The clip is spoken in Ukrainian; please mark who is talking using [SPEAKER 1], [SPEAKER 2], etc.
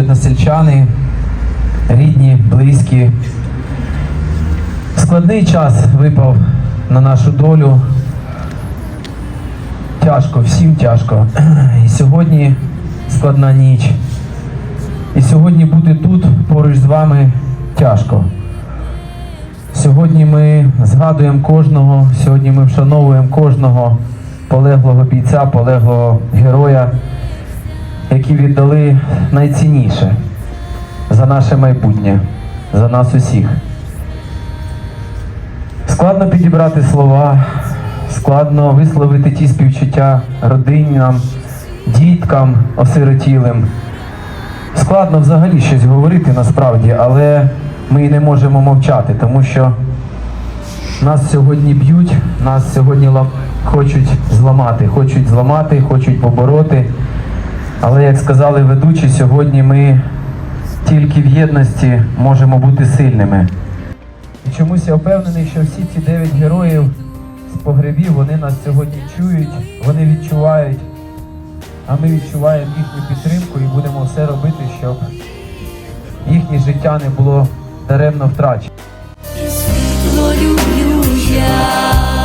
[SPEAKER 1] односельчани, рідні, близькі. Складний час випав на нашу долю. Тяжко, всім тяжко. І сьогодні складна ніч. І сьогодні бути тут поруч з вами тяжко. Сьогодні ми згадуємо кожного, сьогодні ми вшановуємо кожного полеглого бійця, полеглого героя, які віддали найцінніше за наше майбутнє, за нас усіх. Складно підібрати слова, складно висловити ті співчуття родинам, діткам осиротілим. Складно взагалі щось говорити насправді, але ми і не можемо мовчати, тому що нас сьогодні б'ють, нас сьогодні хочуть зламати, хочуть зламати, хочуть побороти. Але як сказали ведучі, сьогодні ми тільки в єдності можемо бути сильними. І чомусь я впевнений, що всі ці дев'ять героїв з погребів вони нас сьогодні чують, вони відчувають, а ми відчуваємо їхню підтримку і будемо все робити, щоб їхнє життя не було даремно втрачено.
[SPEAKER 2] Світло люблю я,